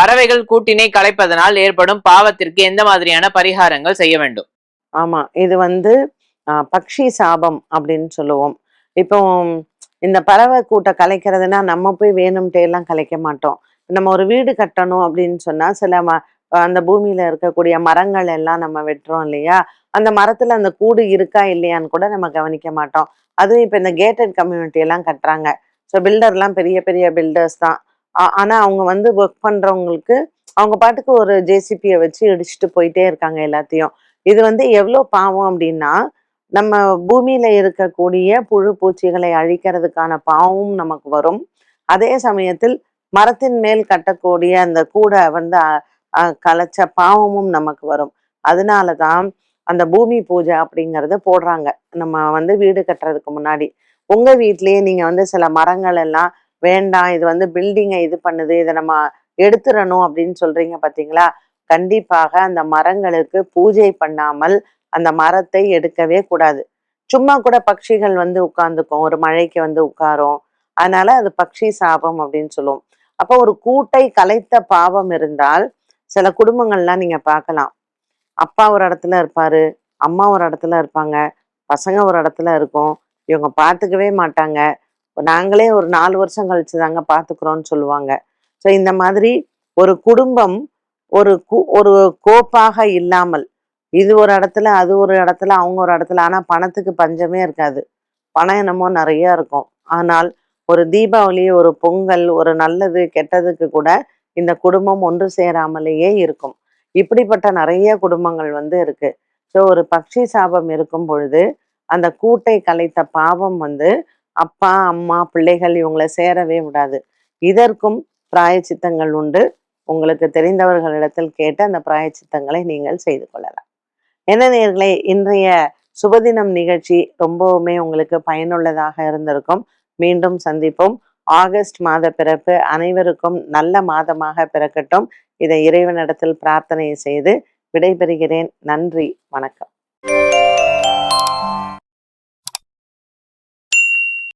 பறவைகள் கூட்டினை கலைப்பதனால் ஏற்படும் பாவத்திற்கு எந்த மாதிரியான பரிகாரங்கள் செய்ய வேண்டும்? ஆமா இது வந்து ஆஹ், பக்ஷி சாபம் அப்படின்னு சொல்லுவோம். இப்போ இந்த பறவை கூட்டை கலைக்கிறதுனா நம்ம போய் வேணும்ட்டே எல்லாம் கலைக்க மாட்டோம். நம்ம ஒரு வீடு கட்டணும் அப்படின்னு சொன்னா சில ம அந்த பூமியில இருக்கக்கூடிய மரங்கள் எல்லாம் நம்ம வெட்டுறோம் இல்லையா? அந்த மரத்துல அந்த கூடு இருக்கா இல்லையான்னு கூட நம்ம கவனிக்க மாட்டோம். அதுவும் இப்போ இந்த கேட்டட் கம்யூனிட்டி எல்லாம் கட்டுறாங்க. ஸோ பில்டர்லாம் பெரிய பெரிய பில்டர்ஸ் தான். ஆனா அவங்க வந்து ஒர்க் பண்றவங்களுக்கு அவங்க பாட்டுக்கு ஒரு ஜேசிபியை வச்சு இடிச்சுட்டு போயிட்டே இருக்காங்க எல்லாத்தையும். இது வந்து எவ்வளோ பாவம் அப்படின்னா நம்ம பூமியில இருக்கக்கூடிய புழு பூச்சிகளை அழிக்கிறதுக்கான பாவமும் நமக்கு வரும். அதே சமயத்தில் மரத்தின் மேல் கட்டக்கூடிய அந்த கூடை வந்து கலைச்ச பாவமும் நமக்கு வரும். அதனால தான் அந்த பூமி பூஜை அப்படிங்கிறத போடுறாங்க. நம்ம வந்து வீடு கட்டுறதுக்கு முன்னாடி. உங்க வீட்லயே நீங்க வந்து சில மரங்கள் எல்லாம் வேண்டாம் இது வந்து பில்டிங்கை இது பண்ணுது இதை நம்ம எடுத்துடணும் அப்படின்னு சொல்றீங்க பாத்தீங்களா? கண்டிப்பாக அந்த மரங்களுக்கு பூஜை பண்ணாமல் அந்த மரத்தை எடுக்கவே கூடாது. சும்மா கூட பட்சிகள் வந்து உட்கார்ந்துக்கும் ஒரு மழைக்கு வந்து உட்காரும். அதனால அது பக்ஷி சாபம் அப்படின்னு சொல்லுவோம். அப்போ ஒரு கூட்டை கலைத்த பாவம் இருந்தால் சில குடும்பங்கள்லாம் நீங்க பார்க்கலாம். அப்பா ஒரு இடத்துல இருப்பாரு அம்மா ஒரு இடத்துல இருப்பாங்க பசங்க ஒரு இடத்துல இருக்கும் இவங்க பார்த்துக்கவே மாட்டாங்க. நாங்களே ஒரு நாலு வருஷம் கழிச்சு தாங்க பார்த்துக்கிறோம்னு சொல்லுவாங்க. ஸோ இந்த மாதிரி ஒரு குடும்பம் ஒரு கு- ஒரு கோப்பாக இல்லாமல் இது ஒரு இடத்துல அது ஒரு இடத்துல அவங்க ஒரு இடத்துல ஆனால் பணத்துக்கு பஞ்சமே இருக்காது. பணம் என்னமோ நிறைய இருக்கும். ஆனால் ஒரு தீபாவளி ஒரு பொங்கல் ஒரு நல்லது கெட்டதுக்கு கூட இந்த குடும்பம் ஒன்று சேராமலேயே இருக்கும். இப்படிப்பட்ட நிறைய குடும்பங்கள் வந்து இருக்கு. ஸோ ஒரு பக்ஷி சாபம் இருக்கும் பொழுது அந்த கூட்டை கலைத்த பாவம் வந்து அப்பா அம்மா பிள்ளைகள் இவங்களை சேரவே விடாது. இதற்கும் பிராயச்சித்தங்கள் உண்டு. உங்களுக்கு தெரிந்தவர்களிடத்தில் கேட்டு அந்த பிராயச்சித்தங்களை நீங்கள் செய்து கொள்ளலாம். என்ன நேர்களை இன்றைய சுபதினம் நிகழ்ச்சி ரொம்பவுமே உங்களுக்கு பயனுள்ளதாக இருந்திருக்கும். மீண்டும் சந்திப்போம். ஆகஸ்ட் மாத பிறப்பு அனைவருக்கும் நல்ல மாதமாக பிறக்கட்டும். இதை இறைவனிடத்தில் பிரார்த்தனை செய்து விடைபெறுகிறேன். நன்றி. வணக்கம்.